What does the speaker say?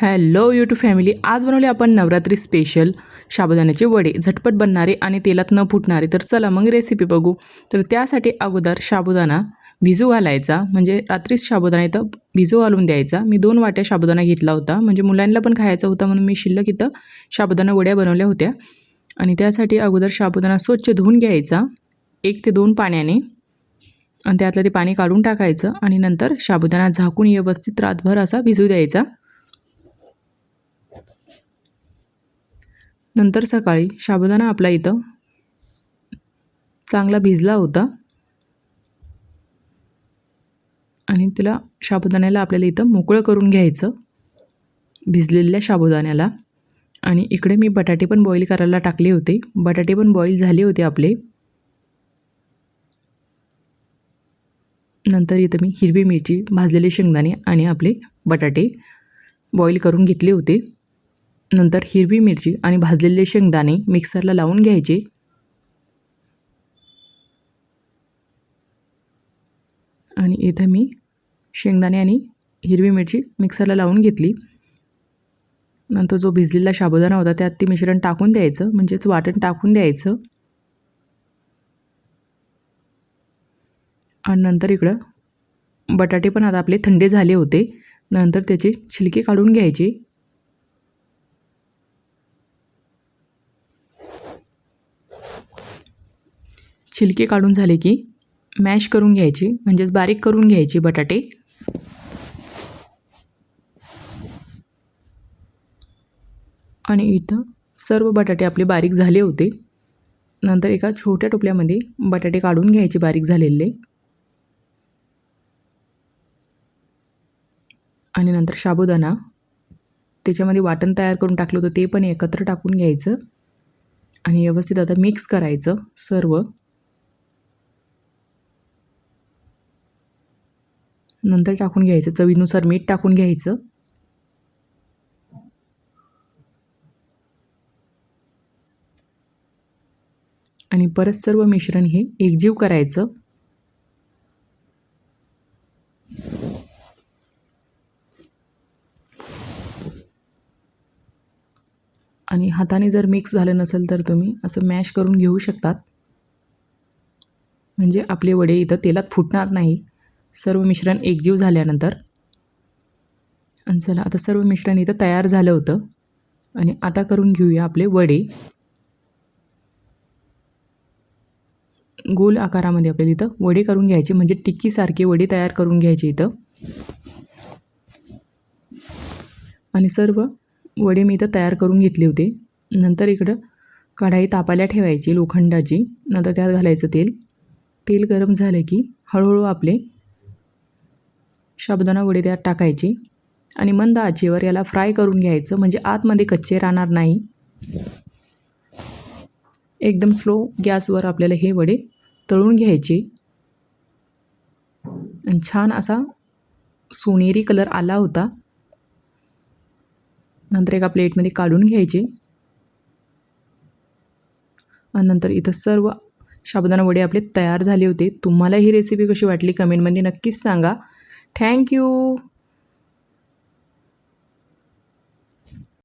Hello YouTube family आज बनवले आपण नवरात्री स्पेशल साबुदाण्याचे वडे. झटपट बनणारे आणि तेलात न फुटणारे. तर चला मग रेसिपी बघू. तर त्यासाठी अगोदर साबुदाणा भिजू घालायचा. म्हणजे रात्रीच साबुदाणा इथं भिजू घालून द्यायचा. मी दोन वाट्या साबुदाणा घेतला होता. म्हणजे मुलांना पण खायचा होता म्हणून मी शिल्लक इथं साबुदाणा वड्या बनवल्या होत्या. आणि त्यासाठी अगोदर साबुदाणा स्वच्छ धुवून घ्यायचा. एक ते दोन पाण्याने. आणि त्यातलं ते पाणी काढून टाकायचं. आणि नंतर साबुदाणा झाकून व्यवस्थित रातभर असा भिजू द्यायचा. नंतर सकाळी साबुदाणा आपला इथं चांगला भिजला होता. आणि तिला साबुदाण्याला आपल्याला इथं मोकळं करून घ्यायचं. भिजलेल्या साबुदाण्याला आणि इकडे मी बटाटे पण बॉईल करायला टाकले होते. बटाटे पण बॉईल झाले होते आपले. नंतर इथं मी हिरवी मिरची भाजलेले शेंगदाणे आणि आपले बटाटे बॉईल करून घेतले होते. नंतर हिरवी मिरची आणि भाजलेले शेंगदाणे मिक्सरला लावून घ्यायचे. आणि इथं मी शेंगदाणे आणि हिरवी मिरची मिक्सरला लावून घेतली. नंतर जो भिजलेला साबुदाणा होता त्यात ते मिश्रण टाकून द्यायचं म्हणजेच वाटण टाकून द्यायचं. आणि नंतर इकडं बटाटे पण आता आपले थंडे झाले होते. नंतर त्याचे छिलके काढून घ्यायचे. छिलके काढून झाले की मॅश करून घ्यायचे म्हणजेच बारीक करून घ्यायचे बटाटे. आणि इथं सर्व बटाटे आपले बारीक झाले होते. नंतर एका छोट्या टोपल्यामध्ये बटाटे काढून घ्यायचे बारीक झालेले. आणि नंतर साबुदाणा. त्याच्यामध्ये वाटण तयार करून टाकलं होतं ते पण एकत्र टाकून घ्यायचं. आणि व्यवस्थित आता मिक्स करायचं सर्व. नंतर टाकून घ्यायचं. चवीनुसार मीठ टाकून घ्यायचं. आणि परत सर्व मिश्रण हे एकजीव करायचं. आणि हाताने जर मिक्स झालं नसेल तर तुम्ही असं मॅश करून घेऊ शकतात. म्हणजे आपले वडे इथं तेलात फुटणार नाही. सर्व मिश्रण एकजीव झाल्यानंतर आणि चला आता सर्व मिश्रण इथं तयार झालं होतं. आणि आता करून घेऊया आपले वडे. गोल आकारामध्ये आपल्याला इथं वडे करून घ्यायचे म्हणजे टिक्कीसारखे वडे तयार करून घ्यायचे इथं. आणि सर्व वडे मी इथं तयार करून घेतले होते. नंतर इकडं कढाई तापायला ठेवायची लोखंडाची नंतर त्यात घालायचं तेल. तेल गरम झालं की हळूहळू आपले शाबदाना वडे त्यात टाकायचे आणि मंद आचेवर याला फ्राय करून घ्यायचं म्हणजे आतमध्ये कच्चे राहणार नाही. एकदम स्लो गॅसवर आपल्याला हे वडे तळून घ्यायचे. आणि छान असा सोनेरी कलर आला होता. नंतर एका प्लेटमध्ये काढून घ्यायचे. आणि नंतर इथं सर्व साबुदाणा वडे आपले तयार झाले होते. तुम्हाला ही रेसिपी कशी वाटली कमेंटमध्ये नक्कीच सांगा. thank you.